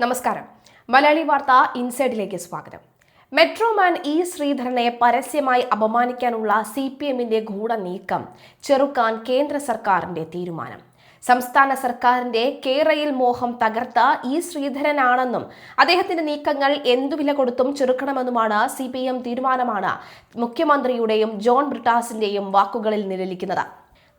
നമസ്കാരം. മലയാളി വാർത്ത ഇൻസൈഡിലേക്ക് സ്വാഗതം. മെട്രോമാൻ ഇ ശ്രീധരനെ പരസ്യമായി അപമാനിക്കാനുള്ള സി പി എമ്മിന്റെ ഗൂഢ നീക്കം ചെറുക്കാൻ കേന്ദ്ര സർക്കാരിന്റെ തീരുമാനം. സംസ്ഥാന സർക്കാരിന്റെ കേരയിൽ മോഹം തകർത്ത ഇ ശ്രീധരനാണെന്നും അദ്ദേഹത്തിന്റെ നീക്കങ്ങൾ എന്തു വില കൊടുത്തും ചെറുക്കണമെന്നുമാണ് സി തീരുമാനമാണ് മുഖ്യമന്ത്രിയുടെയും ജോൺ ബ്രിട്ടാസിന്റെയും വാക്കുകളിൽ നിഴലിക്കുന്നത്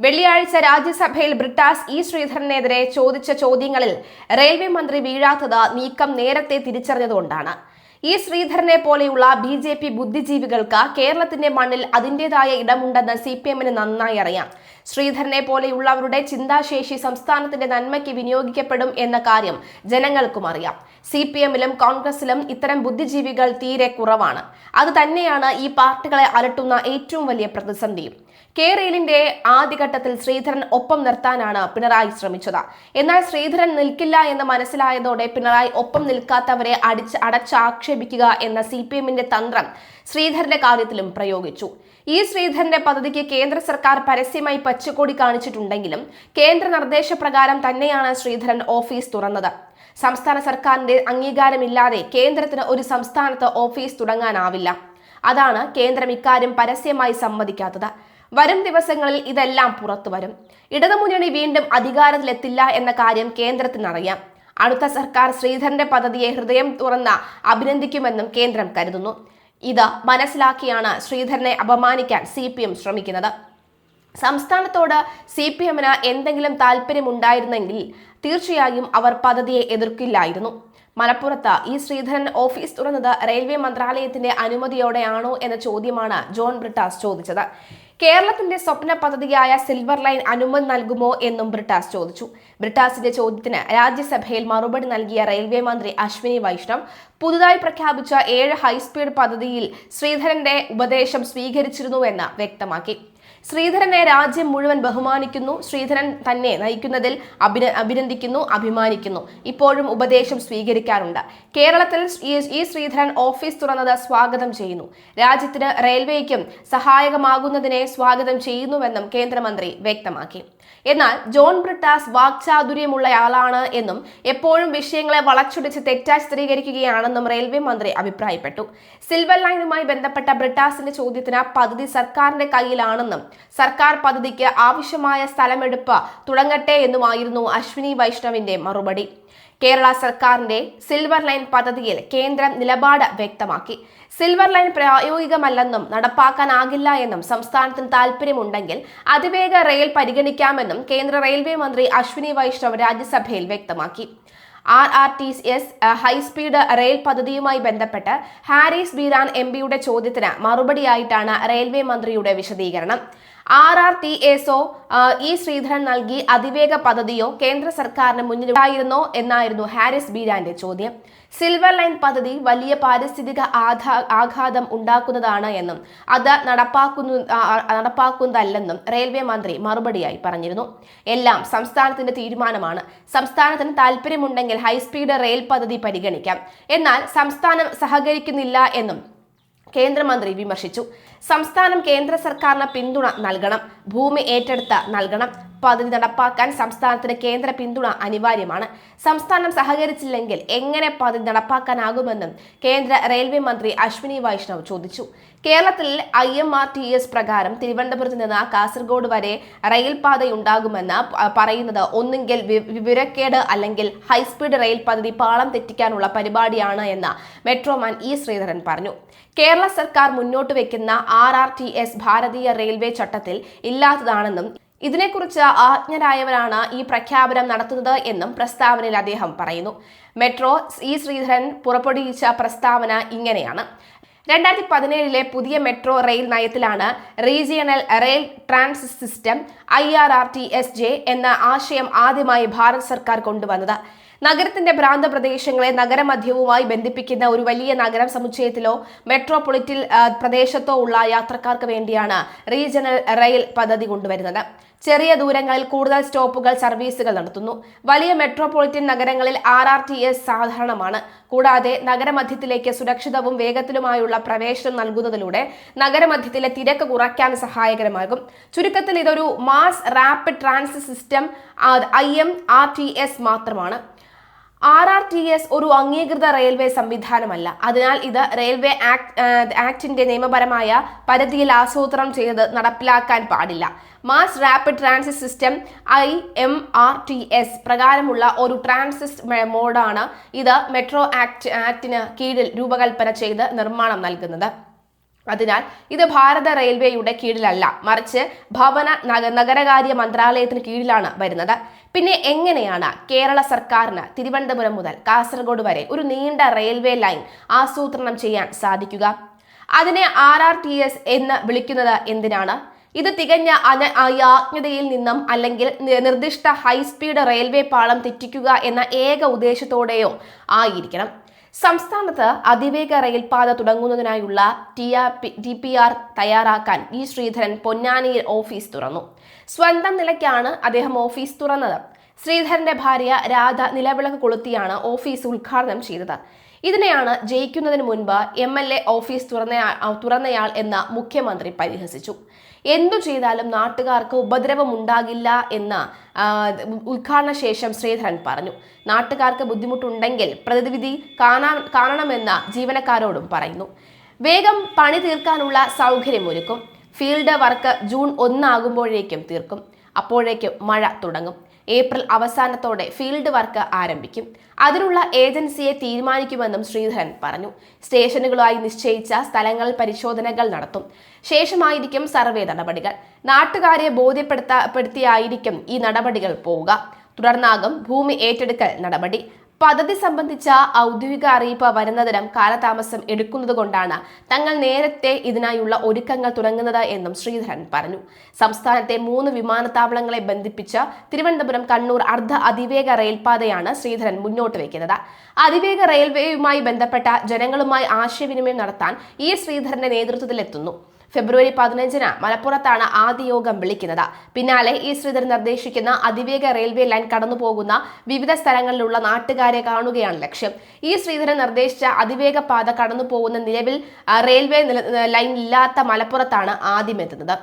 വെള്ളിയാഴ്ച രാജ്യസഭയിൽ ബ്രിട്ടാസ് ഇ ശ്രീധരനെതിരെ ചോദിച്ച ചോദ്യങ്ങളിൽ റെയിൽവേ മന്ത്രി വീഴാത്തത് നീക്കം നേരത്തെ തിരിച്ചറിഞ്ഞതുകൊണ്ടാണ്. ഇ ശ്രീധരനെ പോലെയുള്ള ബി ജെ പി ബുദ്ധിജീവികൾക്ക് കേരളത്തിന്റെ മണ്ണിൽ അതിന്റെതായ ഇടമുണ്ടെന്ന് സി പി എമ്മിന് നന്നായി അറിയാം. ശ്രീധരനെ പോലെയുള്ളവരുടെ ചിന്താശേഷി സംസ്ഥാനത്തിന്റെ നന്മയ്ക്ക് വിനിയോഗിക്കപ്പെടും എന്ന കാര്യം ജനങ്ങൾക്കും അറിയാം. സി പി എമ്മിലും കോൺഗ്രസിലും ഇത്തരം ബുദ്ധിജീവികൾ തീരെ കുറവാണ്. അത് തന്നെയാണ് ഈ പാർട്ടികളെ അലട്ടുന്ന ഏറ്റവും വലിയ പ്രതിസന്ധിയും. കേരളിന്റെ ആദ്യഘട്ടത്തിൽ ശ്രീധരൻ ഒപ്പം നിർത്താനാണ് പിണറായി ശ്രമിച്ചത്. എന്നാൽ ശ്രീധരൻ നിൽക്കില്ല എന്ന് മനസ്സിലായതോടെ പിണറായി ഒപ്പം നിൽക്കാത്തവരെ അടിച്ച് അടച്ചാക്ഷേപിക്കുക എന്ന സി പി എമ്മിന്റെ തന്ത്രം ശ്രീധരന്റെ കാര്യത്തിലും പ്രയോഗിച്ചു. ഈ ശ്രീധരന്റെ പദ്ധതിക്ക് കേന്ദ്ര സർക്കാർ പരസ്യമായി പച്ചക്കൊടി കാണിച്ചിട്ടുണ്ടെങ്കിലും കേന്ദ്ര നിർദ്ദേശപ്രകാരം തന്നെയാണ് ശ്രീധരൻ ഓഫീസ് തുറന്നത്. സംസ്ഥാന സർക്കാരിന്റെ അംഗീകാരമില്ലാതെ കേന്ദ്രത്തിന് ഒരു സംസ്ഥാനത്ത് ഓഫീസ് തുടങ്ങാനാവില്ല. അതാണ് കേന്ദ്രം ഇക്കാര്യം പരസ്യമായി സമ്മതിക്കാത്തത്. വരും ദിവസങ്ങളിൽ ഇതെല്ലാം പുറത്തു വരും. ഇടതുമുന്നണി വീണ്ടും അധികാരത്തിലെത്തില്ല എന്ന കാര്യം കേന്ദ്രത്തിനറിയാം. അടുത്ത സർക്കാർ ശ്രീധരന്റെ പദ്ധതിയെ ഹൃദയം തുറന്ന അഭിനന്ദിക്കുമെന്നും കേന്ദ്രം കരുതുന്നു. ഇത് മനസ്സിലാക്കിയാണ് ശ്രീധരനെ അപമാനിക്കാൻ സി ശ്രമിക്കുന്നത്. സംസ്ഥാനത്തോട് സി പി എമ്മിന് എന്തെങ്കിലും താല്പര്യമുണ്ടായിരുന്നെങ്കിൽ തീർച്ചയായും അവർ പദ്ധതിയെ എതിർക്കില്ലായിരുന്നു. മലപ്പുറത്ത് ഈ ശ്രീധരൻ ഓഫീസ് തുറന്നത് റെയിൽവേ മന്ത്രാലയത്തിന്റെ അനുമതിയോടെയാണോ എന്ന ചോദ്യമാണ് ജോൺ ബ്രിട്ടാസ് ചോദിച്ചത്. കേരളത്തിന്റെ സ്വപ്ന പദ്ധതിയായ സിൽവർ ലൈൻ അനുമതി നൽകുമോ എന്നും ബ്രിട്ടാസ് ചോദിച്ചു. ബ്രിട്ടാസിന്റെ ചോദ്യത്തിന് രാജ്യസഭയിൽ മറുപടി നൽകിയ റെയിൽവേ മന്ത്രി അശ്വിനി വൈഷ്ണവ് പുതുതായി പ്രഖ്യാപിച്ച ഏഴ് ഹൈസ്പീഡ് പദ്ധതിയിൽ ശ്രീധരന്റെ ഉപദേശം സ്വീകരിച്ചിരുന്നുവെന്ന് വ്യക്തമാക്കി. ശ്രീധരനെ രാജ്യം മുഴുവൻ ബഹുമാനിക്കുന്നു. ശ്രീധരൻ തന്നെ നയിക്കുന്നതിൽ അഭിന അഭിനന്ദിക്കുന്നു അഭിമാനിക്കുന്നു. ഇപ്പോഴും ഉപദേശം സ്വീകരിക്കാറുണ്ട്. കേരളത്തിൽ ഈ- ശ്രീധരൻ ഓഫീസ് തുറന്നത് സ്വാഗതം ചെയ്യുന്നു. രാജ്യത്തിന് റെയിൽവേക്കും സഹായകമാകുന്നതിനെ സ്വാഗതം ചെയ്യുന്നുവെന്നും കേന്ദ്രമന്ത്രി വ്യക്തമാക്കി. എന്നാൽ ജോൺ ബ്രിട്ടാസ് വാക്ചാതുര്യമുള്ളയാളാണ് എന്നും എപ്പോഴും വിഷയങ്ങളെ വളച്ചൊടിച്ച് തെറ്റായി ചിത്രീകരിക്കുകയാണെന്നും റെയിൽവേ മന്ത്രി അഭിപ്രായപ്പെട്ടു. സിൽവർ ലൈനുമായി ബന്ധപ്പെട്ട ബ്രിട്ടാസിന്റെ ചോദ്യത്തിന് പദ്ധതി സർക്കാരിന്റെ കയ്യിലാണെന്നും സർക്കാർ പദ്ധതിക്ക് ആവശ്യമായ സ്ഥലമെടുപ്പ് തുടങ്ങട്ടെ എന്നുമായിരുന്നു അശ്വിനി വൈഷ്ണവിന്റെ മറുപടി. കേരള സർക്കാരിന്റെ സിൽവർ ലൈൻ പദ്ധതിയിൽ കേന്ദ്രം നിലപാട് വ്യക്തമാക്കി. സിൽവർ ലൈൻ പ്രായോഗികമല്ലെന്നും നടപ്പാക്കാനാകില്ല എന്നും സംസ്ഥാനത്തിന് താല്പര്യമുണ്ടെങ്കിൽ അതിവേഗ റെയിൽ പരിഗണിക്കാമെന്നും കേന്ദ്ര റെയിൽവേ മന്ത്രി അശ്വിനി വൈഷ്ണവ് രാജ്യസഭയിൽ വ്യക്തമാക്കി. R R T S high speed rail പദ്ധതിയുമായി ബന്ധപ്പെട്ട് ഹാരിസ് ബീരാൻ എം പിയുടെ ചോദ്യത്തിന് മറുപടിയായിട്ടാണ് റെയിൽവേ മന്ത്രിയുടെ വിശദീകരണം. ആർ ആർ ടി എസോ ഇ ശ്രീധരൻ നൽകി അതിവേഗ പദ്ധതിയോ കേന്ദ്ര സർക്കാരിന് മുന്നിലുണ്ടായിരുന്നോ എന്നായിരുന്നു ഹാരിസ് ബീരാന്റെ ചോദ്യം. സിൽവർ ലൈൻ പദ്ധതി വലിയ പാരിസ്ഥിതിക ആഘാ ആഘാതം ഉണ്ടാക്കുന്നതാണ് എന്നും അത് നടപ്പാക്കുന്നു നടപ്പാക്കുന്നതല്ലെന്നും റെയിൽവേ മന്ത്രി മറുപടിയായി പറഞ്ഞിരുന്നു. എല്ലാം സംസ്ഥാനത്തിന്റെ തീരുമാനമാണ്. സംസ്ഥാനത്തിന് താല്പര്യമുണ്ടെങ്കിൽ ഹൈസ്പീഡ് റെയിൽ പദ്ധതി പരിഗണിക്കാം. എന്നാൽ സംസ്ഥാനം സഹകരിക്കുന്നില്ല എന്നും കേന്ദ്രമന്ത്രി വിമർശിച്ചു. സംസ്ഥാനം കേന്ദ്ര സർക്കാരിന് പിന്തുണ നൽകണം. ഭൂമി ഏറ്റെടുത്ത് നൽകണം. പദ്ധതി നടപ്പാക്കാൻ സംസ്ഥാനത്തിന് കേന്ദ്ര പിന്തുണ അനിവാര്യമാണ്. സംസ്ഥാനം സഹകരിച്ചില്ലെങ്കിൽ എങ്ങനെ പദ്ധതി നടപ്പാക്കാനാകുമെന്നും കേന്ദ്ര റെയിൽവേ മന്ത്രി അശ്വിനി വൈഷ്ണവ് ചോദിച്ചു. കേരളത്തിൽ I M R T S പ്രകാരം തിരുവനന്തപുരത്ത് നിന്ന് കാസർഗോഡ് വരെ റെയിൽപാതയുണ്ടാകുമെന്ന് പറയുന്നത് ഒന്നുകിൽ വിവരക്കേട് അല്ലെങ്കിൽ ഹൈസ്പീഡ് റെയിൽ പദ്ധതി പാളം തെറ്റിക്കാനുള്ള പരിപാടിയാണ് എന്ന് മെട്രോമാൻ ഇ ശ്രീധരൻ പറഞ്ഞു. കേരള സർക്കാർ മുന്നോട്ട് വെക്കുന്ന ആർ ആർ ടി എസ് ഭാരതീയ റെയിൽവേ ചട്ടത്തിൽ ഇല്ലാത്തതാണെന്നും ഇതിനെക്കുറിച്ച് ആജ്ഞരായവരാണ് ഈ പ്രഖ്യാപനം നടത്തുന്നത് എന്നും പ്രസ്താവനയിൽ അദ്ദേഹം പറയുന്നു. മെട്രോ ഇ ശ്രീധരൻ പുറപ്പെടുവിച്ച പ്രസ്താവന ഇങ്ങനെയാണ്. രണ്ടായിരത്തി പതിനേഴിലെ പുതിയ metro rail നയത്തിലാണ് regional rail transit system I R R T S J എന്ന ആശയം ആദ്യമായി ഭാരത് സർക്കാർ കൊണ്ടുവന്നത്. നഗരത്തിന്റെ ഭ്രാന്ത പ്രദേശങ്ങളെ നഗരമധ്യവുമായി ബന്ധിപ്പിക്കുന്ന ഒരു വലിയ നഗര സമുച്ചയത്തിലോ മെട്രോപൊളിറ്റിൽ പ്രദേശത്തോ ഉള്ള യാത്രക്കാർക്ക് വേണ്ടിയാണ് റീജിയണൽ റെയിൽ പദ്ധതി കൊണ്ടുവരുന്നത്. ചെറിയ ദൂരങ്ങളിൽ കൂടുതൽ സ്റ്റോപ്പുകൾ സർവീസുകൾ നടത്തുന്നു. വലിയ മെട്രോപൊളിറ്റൻ നഗരങ്ങളിൽ ആർ ആർ ടി എസ് സാധാരണമാണ്. കൂടാതെ നഗരമധ്യത്തിലേക്ക് സുരക്ഷിതവും വേഗത്തിലുമായുള്ള പ്രവേശനം നൽകുന്നതിലൂടെ നഗരമധ്യത്തിലെ തിരക്ക് കുറയ്ക്കാൻ സഹായകരമാകും. ചുരുക്കത്തിൽ ഇതൊരു mass rapid transit system I M R T S മാത്രമാണ്. ആർ ആർ ടി എസ് ഒരു അംഗീകൃത റെയിൽവേ സംവിധാനമല്ല. അതിനാൽ ഇത് റെയിൽവേ ആക്ട് ആക്ടിന്റെ നിയമപരമായ പരിധിയിൽ ആസൂത്രണം ചെയ്ത് നടപ്പിലാക്കാൻ പാടില്ല. Mass rapid transit system I M R T S പ്രകാരമുള്ള ഒരു ട്രാൻസിറ്റ് മോഡാണ് ഇത് മെട്രോ ആക്ട് ആക്ടിന് കീഴിൽ രൂപകൽപ്പന ചെയ്ത് നിർമ്മാണം നൽകുന്നത്. അതിനാൽ ഇത് ഭാരത റെയിൽവേയുടെ കീഴിലല്ല. മറിച്ച് ഭവന നഗ- നഗരകാര്യ മന്ത്രാലയത്തിന് കീഴിലാണ് വരുന്നത്. പിന്നെ എങ്ങനെയാണ് കേരള സർക്കാരിന് തിരുവനന്തപുരം മുതൽ കാസർഗോഡ് വരെ ഒരു നീണ്ട റെയിൽവേ ലൈൻ ആസൂത്രണം ചെയ്യാൻ സാധിക്കുക? അതിനെ ആർ ആർ ടി എസ് എന്ന് വിളിക്കുന്നത് എന്തിനാണ്? ഇത് തികഞ്ഞ അന അയാജ്ഞതയിൽ നിന്നും അല്ലെങ്കിൽ നിർദ്ദിഷ്ട ഹൈസ്പീഡ് റെയിൽവേ പാളം തെറ്റിക്കുക എന്ന ഏക ഉദ്ദേശത്തോടെയോ ആയിരിക്കണം. സംസ്ഥാനത്ത് അതിവേഗ റെയിൽപാത തുടങ്ങുന്നതിനായുള്ള T R P D P R തയ്യാറാക്കാൻ ഇ ശ്രീധരൻ പൊന്നാനിയിൽ ഓഫീസ് തുറന്നു. സ്വന്തം നിലയ്ക്കാണ് അദ്ദേഹം ഓഫീസ് തുറന്നത്. ശ്രീധരന്റെ ഭാര്യ രാധ നിലവിളക്ക് കൊളുത്തിയാണ് ഓഫീസ് ഉദ്ഘാടനം ചെയ്തത്. ഇതിനെയാണ് ജയിക്കുന്നതിന് മുൻപ് എം എൽ എ ഓഫീസ് തുറന്ന തുറന്നയാൾ എന്ന മുഖ്യമന്ത്രി പരിഹസിച്ചു. എന്തു ചെയ്താലും നാട്ടുകാർക്ക് ഉപദ്രവം ഉണ്ടാകില്ല എന്ന് ഉദ്ഘാടന ശേഷം ശ്രീധരൻ പറഞ്ഞു. നാട്ടുകാർക്ക് ബുദ്ധിമുട്ടുണ്ടെങ്കിൽ പ്രതിവിധി കാണാൻ കാണണമെന്ന് ജീവനക്കാരോടും പറയുന്നു. വേഗം പണി തീർക്കാനുള്ള സൗകര്യം ഒരുക്കും ഫീൽഡ് വർക്ക് ജൂൺ ഒന്നാകുമ്പോഴേക്കും തീർക്കും. അപ്പോഴേക്കും മഴ തുടങ്ങും. ഏപ്രിൽ അവസാനത്തോടെ ഫീൽഡ് വർക്ക് ആരംഭിക്കും. അതിനുള്ള ഏജൻസിയെ തീരുമാനിക്കുമെന്നും ശ്രീധരൻ പറഞ്ഞു. സ്റ്റേഷനുകളായി നിശ്ചയിച്ച സ്ഥലങ്ങൾ പരിശോധനകൾ നടത്തും. ശേഷമായിരിക്കും സർവേ നടപടികൾ. നാട്ടുകാരെ ബോധ്യപ്പെടുത്തപ്പെടുത്തിയായിരിക്കും ഈ നടപടികൾ പോവുക. തുടർന്നാകും ഭൂമി ഏറ്റെടുക്കൽ നടപടി. പദ്ധതി സംബന്ധിച്ച ഔദ്യോഗിക അറിയിപ്പ് വരുന്നതിനും കാലതാമസം എടുക്കുന്നതുകൊണ്ടാണ് തങ്ങൾ നേരത്തെ ഇതിനായുള്ള ഒരുക്കങ്ങൾ തുടങ്ങുന്നത് എന്നും ശ്രീധരൻ പറഞ്ഞു. സംസ്ഥാനത്തെ മൂന്ന് വിമാനത്താവളങ്ങളെ ബന്ധിപ്പിച്ച തിരുവനന്തപുരം കണ്ണൂർ അർദ്ധ അതിവേഗ റെയിൽപാതയാണ് ശ്രീധരൻ മുന്നോട്ട് വയ്ക്കുന്നത് അതിവേഗ റെയിൽവേയുമായി ബന്ധപ്പെട്ട ജനങ്ങളുമായി ആശയവിനിമയം നടത്താൻ ഈ ശ്രീധരന്റെ നേതൃത്വത്തിലെത്തുന്നു. ഫെബ്രുവരി പതിനഞ്ചിന് മലപ്പുറത്താണ് ആദ്യ യോഗം വിളിക്കുന്നത്. പിന്നാലെ ഈ ശ്രീധർ നിർദ്ദേശിക്കുന്ന അതിവേഗ റെയിൽവേ ലൈൻ കടന്നുപോകുന്ന വിവിധ സ്ഥലങ്ങളിലുള്ള നാട്ടുകാരെ കാണുകയാണ് ലക്ഷ്യം. ഈ ശ്രീധരൻ നിർദ്ദേശിച്ച അതിവേഗ പാത കടന്നുപോകുന്ന നിലവിൽ റെയിൽവേ ലൈൻ ഇല്ലാത്ത മലപ്പുറത്താണ് ആദ്യം എത്തുന്നത്.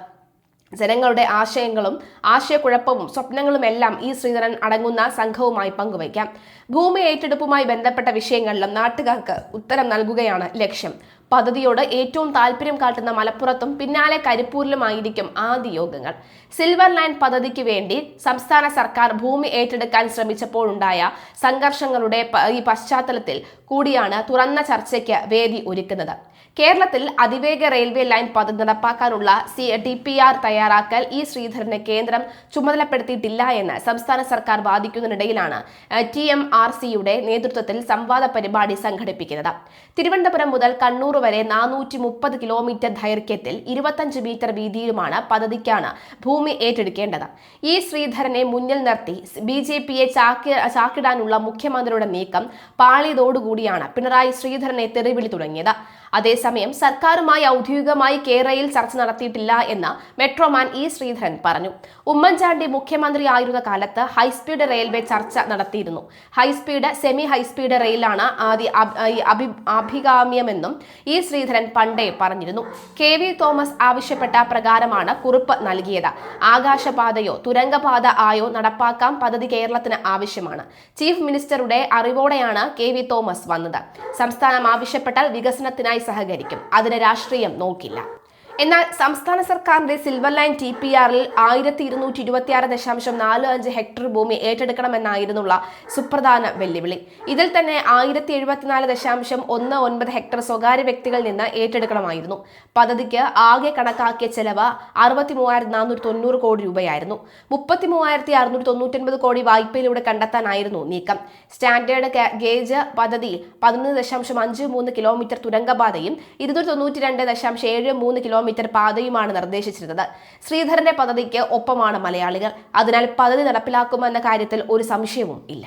ജനങ്ങളുടെ ആശയങ്ങളും ആശയക്കുഴപ്പവും സ്വപ്നങ്ങളും എല്ലാം ഈ ശ്രീധരൻ അടങ്ങുന്ന സംഘവുമായി പങ്കുവയ്ക്കാം. ഭൂമി ഏറ്റെടുപ്പുമായി ബന്ധപ്പെട്ട വിഷയങ്ങളിലും നാട്ടുകാർക്ക് ഉത്തരം നൽകുകയാണ് ലക്ഷ്യം. പദ്ധതിയോട് ഏറ്റവും താല്പര്യം കാട്ടുന്ന മലപ്പുറത്തും പിന്നാലെ കരിപ്പൂരിലുമായിരിക്കും ആദ്യ യോഗങ്ങൾ സിൽവർ ലൈൻ പദ്ധതിക്ക് വേണ്ടി സംസ്ഥാന സർക്കാർ ഭൂമി ഏറ്റെടുക്കാൻ ശ്രമിച്ചപ്പോഴുണ്ടായ സംഘർഷങ്ങളുടെ ഈ പശ്ചാത്തലത്തിൽ കൂടിയാണ് തുറന്ന ചർച്ചയ്ക്ക് വേദി ഒരുക്കുന്നത്. കേരളത്തിൽ അതിവേഗ റെയിൽവേ ലൈൻ പദ്ധതി നടപ്പാക്കാനുള്ള സി ഡി പി ആർ തയ്യാറാക്കൽ ഇ ശ്രീധരനെ കേന്ദ്രം ചുമതലപ്പെടുത്തിയിട്ടില്ല എന്ന് സംസ്ഥാന സർക്കാർ വാദിക്കുന്നതിനിടയിലാണ് ടി എം ആർ സിയുടെ നേതൃത്വത്തിൽ സംവാദ പരിപാടി സംഘടിപ്പിക്കുന്നത്. തിരുവനന്തപുരം മുതൽ കണ്ണൂർ വരെ നാനൂറ്റി മുപ്പത് കിലോമീറ്റർ ദൈർഘ്യത്തിൽ ഇരുപത്തഞ്ച് മീറ്റർ വീതിയിലുമാണ് പദ്ധതിക്കാണ് ഭൂമി ഏറ്റെടുക്കേണ്ടത്. ഇ ശ്രീധരനെ മുന്നിൽ നിർത്തി ബി ജെ പിയെ ചാക്കി ചാക്കിടാനുള്ള മുഖ്യമന്ത്രിയുടെ നീക്കം പാളിയതോടുകൂടിയാണ് പിണറായി ശ്രീധരനെ തെറിവിളി തുടങ്ങിയത്. അതേസമയം സർക്കാരുമായി ഔദ്യോഗികമായി കേരളയിൽ ചർച്ച നടത്തിയിട്ടില്ല എന്ന് മെട്രോമാൻ ഇ ശ്രീധരൻ പറഞ്ഞു. ഉമ്മൻചാണ്ടി മുഖ്യമന്ത്രിയായിരുന്ന കാലത്ത് ഹൈസ്പീഡ് റെയിൽവേ ചർച്ച നടത്തിയിരുന്നു. ഹൈസ്പീഡ് സെമി ഹൈസ്പീഡ് റെയിലാണ് ആദ്യ അഭി- അഭികാമ്യമെന്നും ഇ ശ്രീധരൻ പണ്ടേ പറഞ്ഞിരുന്നു. കെ വി തോമസ് ആവശ്യപ്പെട്ട പ്രകാരമാണ് കുറിപ്പ് നൽകിയത്. ആകാശപാതയോ തുരങ്കപാത ആയോ നടപ്പാക്കാൻ പദ്ധതി കേരളത്തിന് ആവശ്യമാണ്. ചീഫ് മിനിസ്റ്ററുടെ അറിവോടെയാണ് കെ വി തോമസ് വന്നത്. സംസ്ഥാനം ആവശ്യപ്പെട്ടാൽ വികസനത്തിനായി സഹകരിക്കും. അതിന് രാഷ്ട്രീയം നോക്കില്ല. എന്നാൽ സംസ്ഥാന സർക്കാരിന്റെ സിൽവർ ലൈൻ ടി പി ആറിൽ ആയിരത്തി ഇരുന്നൂറ്റി ഇരുപത്തി ആറ് ദശാംശം നാല് അഞ്ച് ഹെക്ടർ ഭൂമി ഏറ്റെടുക്കണമെന്നായിരുന്നുള്ള സുപ്രധാന വെല്ലുവിളി. ഇതിൽ തന്നെ ആയിരത്തി എഴുപത്തിനാല് ദശാംശം ഒന്ന് ഒൻപത് ഹെക്ടർ സ്വകാര്യ വ്യക്തികളിൽ നിന്ന് ഏറ്റെടുക്കണമായിരുന്നു. പദ്ധതിക്ക് ആകെ കണക്കാക്കിയ ചെലവ് അറുപത്തി മൂവായിരത്തി നാനൂറ്റി തൊണ്ണൂറ് കോടി രൂപയായിരുന്നു. മുപ്പത്തി മൂവായിരത്തി അറുന്നൂറ്റി തൊണ്ണൂറ്റൊൻപത് കോടി വായ്പയിലൂടെ കണ്ടെത്താനായിരുന്നു നീക്കം. സ്റ്റാൻഡേർഡ് ഗേജ് പദ്ധതി പതിനൊന്ന് ദശാംശം അഞ്ച് മൂന്ന് കിലോമീറ്റർ തുരങ്കപാതയും ഇരുന്നൂറ്റി തൊണ്ണൂറ്റി രണ്ട് ദശാംശം ഏഴ് മൂന്ന് കിലോമീറ്റർ പാതയുമാണ് നിർദ്ദേശിച്ചിരുന്നത്. ശ്രീധരന്റെ പദ്ധതിക്ക് ഒപ്പമാണ് മലയാളികൾ. അതിനാൽ പദ്ധതി നടപ്പിലാക്കുമെന്ന കാര്യത്തിൽ ഒരു സംശയവും ഇല്ല.